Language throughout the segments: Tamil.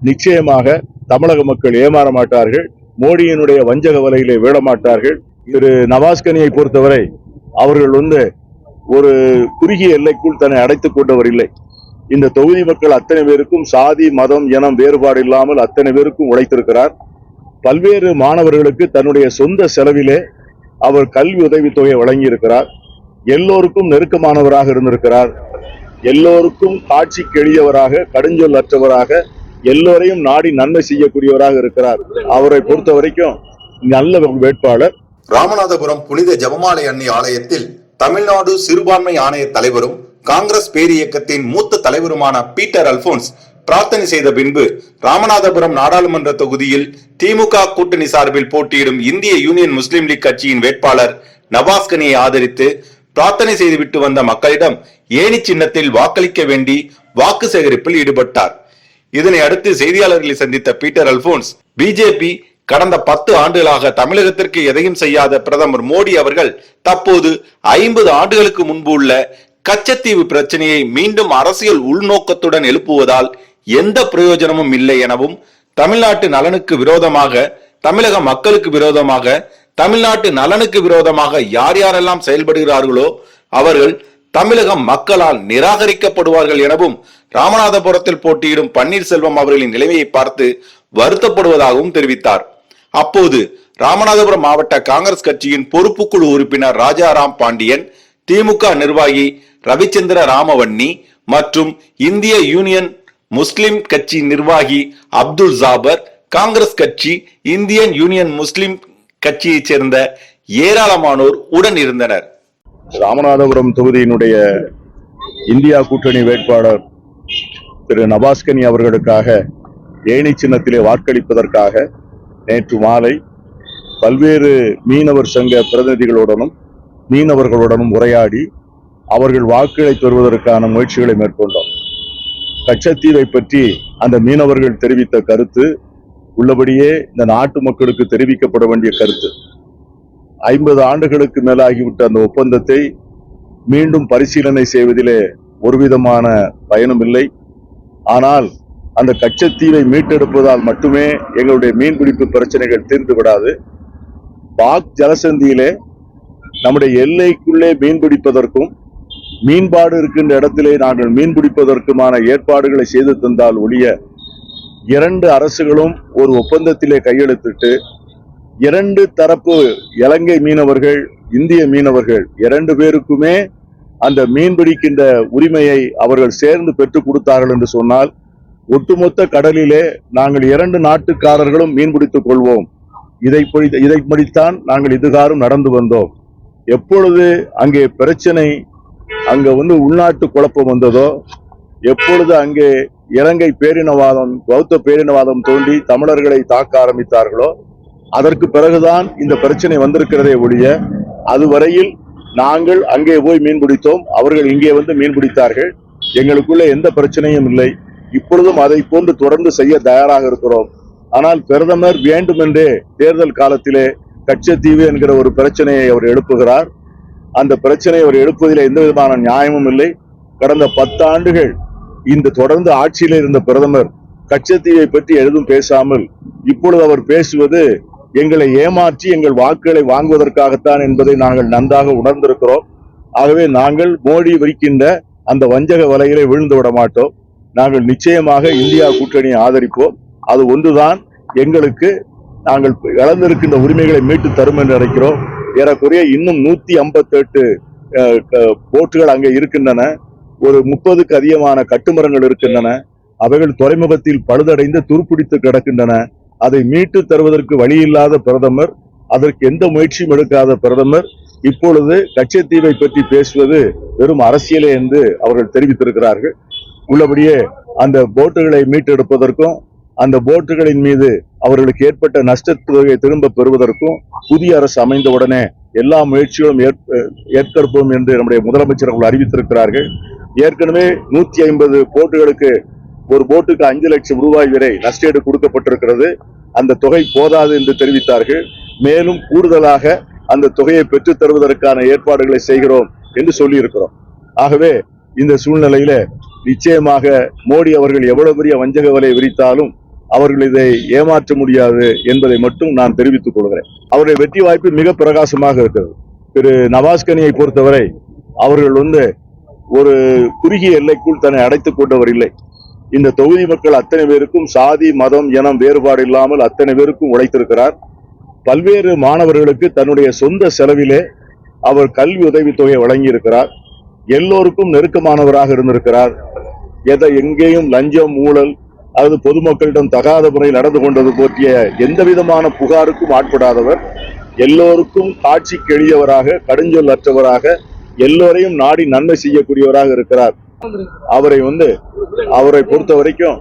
நிச்சயமாக தமிழக மக்கள் ஏமாற மாட்டார்கள். மோடியினுடைய வஞ்சக வலையிலே வீழமாட்டார்கள் திரு நவாஸ்கனியை பொறுத்தவரை அவர்கள் வந்து ஒரு குறுகிய எல்லைக்குள் தன்னை அடைத்துக் கொண்டவர் இல்லை. இந்த தொகுதி மக்கள் அத்தனை பேருக்கும் சாதி மதம் இனம் வேறுபாடு இல்லாமல் அத்தனை பேருக்கும் உழைத்திருக்கிறார். பல்வேறு மாணவர்களுக்கு தன்னுடைய சொந்த செலவிலே அவர் கல்வி உதவித்தொகையை வழங்கியிருக்கிறார். எல்லோருக்கும் நெருக்கமானவராக இருந்திருக்கிறார். எல்லோருக்கும் காட்சிக்கு எளியவராக கடுஞ்சொல் அற்றவராக எல்லோரையும் நாடி நன்மை செய்யக்கூடியவராக இருக்கிறார். அவரை பொறுத்த வரைக்கும் நல்ல வேட்பாளர். ராமநாதபுரம் புனித ஜபமாலை அன்னி ஆலயத்தில் தமிழ்நாடு சிறுபான்மை ஆணைய தலைவரும் காங்கிரஸ் பேரியக்கத்தின் மூத்த தலைவருமான பீட்டர் அல்போன்ஸ் பிரார்த்தனை செய்த பின்பு ராமநாதபுரம் நாடாளுமன்ற தொகுதியில் திமுக கூட்டணி சார்பில் போட்டியிடும் இந்திய யூனியன் முஸ்லீம் லீக் கட்சியின் வேட்பாளர் நவாஸ்கனியை ஆதரித்து பிரார்த்தனை செய்துவிட்டு வந்த மக்களிடம் ஏணி சின்னத்தில் வாக்களிக்க வேண்டி வாக்கு சேகரிப்பில் ஈடுபட்டார். இதனை அடுத்து செய்தியாளர்களை சந்தித்த பீட்டர் அல்போன்ஸ் பிஜேபி கடந்த பத்து ஆண்டுகளாக தமிழகத்திற்கு எதையும் செய்யாத பிரதமர் மோடி அவர்கள் தற்போது ஐம்பது ஆண்டுகளுக்கு முன்பு உள்ள கச்சத்தீவு பிரச்சனையை மீண்டும் அரசியல் உள்நோக்கத்துடன் எழுப்புவதால் எந்த பிரயோஜனமும் இல்லை எனவும் தமிழ்நாட்டு நலனுக்கு விரோதமாக தமிழக மக்களுக்கு விரோதமாக தமிழ்நாட்டு நலனுக்கு விரோதமாக யார் யாரெல்லாம் செயல்படுகிறார்களோ அவர்கள் தமிழக மக்களால் நிராகரிக்கப்படுவார்கள் எனவும் ராமநாதபுரத்தில் போட்டியிடும் பன்னீர்செல்வம் அவர்களின் நிலைமையை பார்த்து வருத்தப்படுவதாகவும் தெரிவித்தார். அப்போது ராமநாதபுரம் மாவட்ட காங்கிரஸ் கட்சியின் பொறுப்புக்குழு உறுப்பினர் ராஜாராம் பாண்டியன் திமுக நிர்வாகி ரவிச்சந்திர ராமவன்னி மற்றும் இந்திய யூனியன் முஸ்லிம் கட்சி நிர்வாகி அப்துல் ஜாபர் காங்கிரஸ் கட்சி இந்தியன் யூனியன் முஸ்லிம் கட்சியைச் சேர்ந்த ஏராளமானோர் உடன் இருந்தனர். ராமநாதபுரம் தொகுதியினுடைய இந்தியா கூட்டணி வேட்பாளர் திரு நபாஸ்கனி அவர்களுக்காக ஏணி சின்னத்திலே வாக்களிப்பதற்காக நேற்று மாலை பல்வேறு மீனவர் சங்க பிரதிநிதிகளுடனும் மீனவர்களுடனும் உரையாடி அவர்கள் வாக்குகளை பெறுவதற்கான முயற்சிகளை மேற்கொண்டோம். கச்சத்தீவை பற்றி அந்த மீனவர்கள் தெரிவித்த கருத்து உள்ளபடியே இந்த நாட்டு மக்களுக்கு தெரிவிக்கப்பட வேண்டிய கருத்து. ஐம்பது ஆண்டுகளுக்கு மேலாகிவிட்ட அந்த ஒப்பந்தத்தை மீண்டும் பரிசீலனை செய்வதிலே ஒருவிதமான பயனும் இல்லை ஆனால் அந்த கச்சத்தீவை மீட்டெடுப்பதால் மட்டுமே எங்களுடைய மீன்பிடிப்பு பிரச்சனைகள் தீர்ந்து விடாது பாக் ஜலசந்தியிலே நம்முடைய எல்லைக்குள்ளே மீன்பிடிப்பதற்கும் மீன்பாடு இருக்கின்ற இடத்திலே நாங்கள் மீன்பிடிப்பதற்குமான ஏற்பாடுகளை செய்து தந்தால் ஒழிய இரண்டு அரசுகளும் ஒரு ஒப்பந்தத்திலே கையெழுத்திட்டு இரண்டு தரப்பு இலங்கை மீனவர்கள் இந்திய மீனவர்கள் இரண்டு பேருக்குமே அந்த மீன் பிடிக்கின்ற உரிமையை அவர்கள் சேர்ந்து பெற்றுக் கொடுத்தார்கள் என்று சொன்னால் ஒட்டுமொத்த கடலிலே நாங்கள் இரண்டு நாட்டுக்காரர்களும் மீன் பிடித்துக் கொள்வோம். இதை இதை படித்தான் நாங்கள் இதுகாரும் நடந்து வந்தோம். எப்பொழுது அங்கே பிரச்சனை அங்கே வந்து உள்நாட்டு குழப்பம் வந்ததோ எப்பொழுது அங்கே இலங்கை பேரினவாதம் பௌத்த பேரினவாதம் தோண்டி தமிழர்களை தாக்க ஆரம்பித்தார்களோ அதற்கு பிறகுதான் இந்த பிரச்சனை வந்திருக்கிறதே ஒழிய அதுவரையில் நாங்கள் அங்கே போய் மீன் பிடித்தோம். அவர்கள் இங்கே வந்து மீன் பிடித்தார்கள். எங்களுக்குள்ள எந்த பிரச்சனையும் இல்லை. இப்பொழுதும் அதை போன்று தொடர்ந்து செய்ய தயாராக இருக்கிறோம். ஆனால் பிரதமர் வேண்டுமென்றே தேர்தல் காலத்திலே கச்சத்தீவு என்கிற ஒரு பிரச்சனையை அவர் எழுப்புகிறார். அந்த பிரச்சனையை அவர் எழுப்புவதில் எந்த விதமான நியாயமும் இல்லை. கடந்த பத்து ஆண்டுகள் இந்த தொடர்ந்து ஆட்சியில் இருந்த பிரதமர் கச்சத்தீவை பற்றி எதுவும் பேசாமல் இப்பொழுது அவர் பேசுவது எங்களை ஏமாற்றி எங்கள் வாக்குகளை வாங்குவதற்காகத்தான் என்பதை நாங்கள் நன்றாக உணர்ந்திருக்கிறோம். ஆகவே நாங்கள் மோடி விரிக்கின்ற அந்த வஞ்சக வலையிலே விழுந்து விட மாட்டோம். நாங்கள் நிச்சயமாக இந்தியா கூட்டணியை ஆதரிப்போம். அது ஒன்றுதான் எங்களுக்கு நாங்கள் இழந்திருக்கின்ற உரிமைகளை மீட்டு தரும் என்று நினைக்கிறோம். ஏறக்குறைய இன்னும் நூத்தி ஐம்பத்தி எட்டு போட்டுகள் அங்கே இருக்கின்றன. ஒரு முப்பதுக்கு அதிகமான கட்டுமரங்கள் இருக்கின்றன. அவைகள் துறைமுகத்தில் பழுதடைந்து துருப்பிடித்து கிடக்கின்றன. அதை மீட்டு தருவதற்கு வழியில்லாத பிரதமர் அதற்கு எந்த முயற்சியும் எடுக்காத பிரதமர் இப்பொழுது கச்சத்தீவை பற்றி பேசுவது வெறும் அரசியலே என்று அவர்கள் தெரிவித்திருக்கிறார்கள். உள்ளபடியே அந்த போட்டுகளை மீட்டெடுப்பதற்கும் அந்த போட்டுகளின் மீது அவர்களுக்கு ஏற்பட்ட நஷ்டத் தொகையை திரும்ப பெறுவதற்கும் புதிய அரசு அமைந்தவுடனே எல்லா முயற்சிகளும் ஏற்ப- ஏற்கற்போம் என்று நம்முடைய முதலமைச்சர் அவர்கள் அறிவித்திருக்கிறார்கள். ஏற்கனவே நூத்தி ஐம்பது போட்டுகளுக்கு ஒரு போட்டுக்கு அஞ்சு லட்சம் ரூபாய் வரை நஷ்டஈடு கொடுக்கப்பட்டிருக்கிறது. அந்த தொகை போதாது என்று தெரிவித்தார்கள். மேலும் கூடுதலாக அந்த தொகையை பெற்றுத் தருவதற்கான ஏற்பாடுகளை செய்கிறோம் என்று சொல்லியிருக்கிறோம். ஆகவே இந்த சூழ்நிலையில நிச்சயமாக மோடி அவர்கள் எவ்வளவு பெரிய வஞ்சக வலை விரித்தாலும் அவர்கள் இதை ஏமாற்ற முடியாது என்பதை மட்டும் நான் தெரிவித்துக் கொள்கிறேன். அவருடைய வெற்றி வாய்ப்பு மிக பிரகாசமாக இருக்கிறது. திரு நவாஸ்கனியை பொறுத்தவரை அவர்கள் வந்து ஒரு குறுகிய எல்லைக்குள் தன்னை அடைத்துக் கொண்டவர் இல்லை. இந்த தொகுதி மக்கள் அத்தனை பேருக்கும் சாதி மதம் இனம் வேறுபாடு இல்லாமல் அத்தனை பேருக்கும் உழைத்திருக்கிறார். பல்வேறு மாணவர்களுக்கு தன்னுடைய சொந்த செலவிலே அவர் கல்வி உதவித்தொகை வழங்கியிருக்கிறார். எல்லோருக்கும் நெருக்கமானவராக இருந்திருக்கிறார். எதை எங்கேயும் லஞ்சம் ஊழல் அல்லது பொதுமக்களிடம் தகாத முறையில் நடந்து கொண்டது போற்றிய எந்த விதமான புகாருக்கும் ஆட்படாதவர் எல்லோருக்கும் காட்சிக்கு எளியவராக கடுஞ்சொல் அற்றவராக எல்லோரையும் நாடி நன்மை செய்யக்கூடியவராக இருக்கிறார். அவரை வந்து அவரை பொறுத்த வரைக்கும்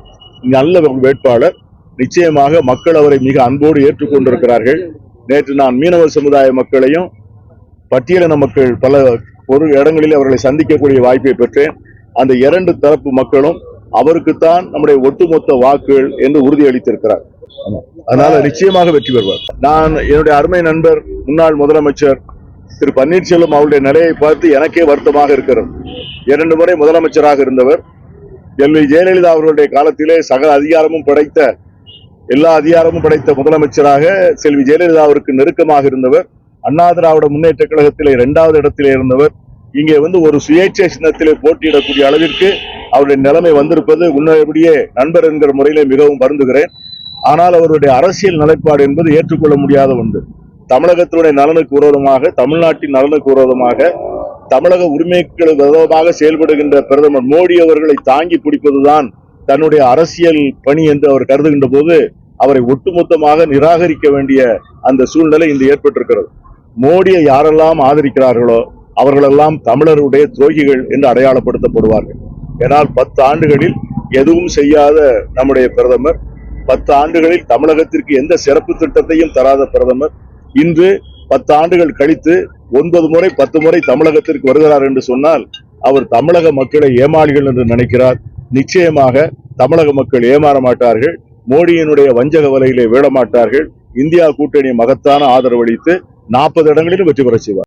நல்ல வேட்பாளர். நிச்சயமாக மக்கள் அவரை மிக அன்போடு ஏற்றுக்கொண்டிருக்கிறார்கள். நேற்று நான் மீனவர் சமுதாய மக்களையும் பட்டியலின மக்கள் பல ஒரு இடங்களில் அவர்களை சந்திக்கக்கூடிய வாய்ப்பை பெற்றேன். அந்த இரண்டு தரப்பு மக்களும் அவருக்குத்தான் நம்முடைய ஒட்டுமொத்த வாக்குகள் என்று உறுதியளித்திருக்கிறார். அதனால நிச்சயமாக வெற்றி பெறுவார். நான் என்னுடைய அருமை நண்பர் முன்னாள் முதலமைச்சர் திரு பன்னீர்செல்வம் அவருடைய நிலையை பார்த்து எனக்கே வருத்தமாக இருக்கிறது. இரண்டு முறை முதலமைச்சராக இருந்தவர் எல்வி ஜெயலலிதா அவர்களுடைய காலத்திலே சகல அதிகாரமும் படைத்த எல்லா அதிகாரமும் படைத்த முதலமைச்சராக செல்வி ஜெயலலிதா அவருக்கு நெருக்கமாக இருந்தவர் அண்ணா திராவிட முன்னேற்ற கழகத்திலே இரண்டாவது இடத்திலே இருந்தவர் இங்கே வந்து ஒரு சுயேட்சை சின்னத்திலே போட்டியிடக்கூடிய அளவிற்கு அவருடைய நிலைமை வந்திருப்பது உன்னபடியே நண்பர் என்கிற முறையிலே மிகவும் வருந்துகிறேன். ஆனால் அவருடைய அரசியல் நிலைப்பாடு என்பது ஏற்றுக்கொள்ள முடியாத ஒன்று. தமிழகத்தினுடைய நலனுக்கு விரோதமாக தமிழ்நாட்டின் நலனுக்கு விரோதமாக தமிழக உரிமைகளுக்கு விரோதமாக செயல்படுகின்ற பிரதமர் மோடி அவர்களை தாங்கி பிடிப்பதுதான் தன்னுடைய அரசியல் பணி என்று அவர் கருதுகின்ற போது அவரை ஒட்டுமொத்தமாக நிராகரிக்க வேண்டிய அந்த சூழ்நிலை இன்று ஏற்பட்டிருக்கிறது. மோடியை யாரெல்லாம் ஆதரிக்கிறார்களோ அவர்களெல்லாம் தமிழருடைய துரோகிகள் என்று அடையாளப்படுத்தப்படுவார்கள். ஏனால் பத்து ஆண்டுகளில் எதுவும் செய்யாத நம்முடைய பிரதமர் பத்து ஆண்டுகளில் தமிழகத்திற்கு எந்த சிறப்பு திட்டத்தையும் தராத பிரதமர் இன்று பத்து ஆண்டுகள் கழித்து ஒன்பது முறை பத்து முறை தமிழகத்திற்கு வருகிறார் என்று சொன்னால் அவர் தமிழக மக்களை ஏமாளிகள் என்று நினைக்கிறார். நிச்சயமாக தமிழக மக்கள் ஏமாற மாட்டார்கள். மோடியினுடைய வஞ்சக வலையிலே விழமாட்டார்கள் இந்தியா கூட்டணி மகத்தான ஆதரவளித்து நாற்பது இடங்களிலும் வெற்றி பெற செய்வார்.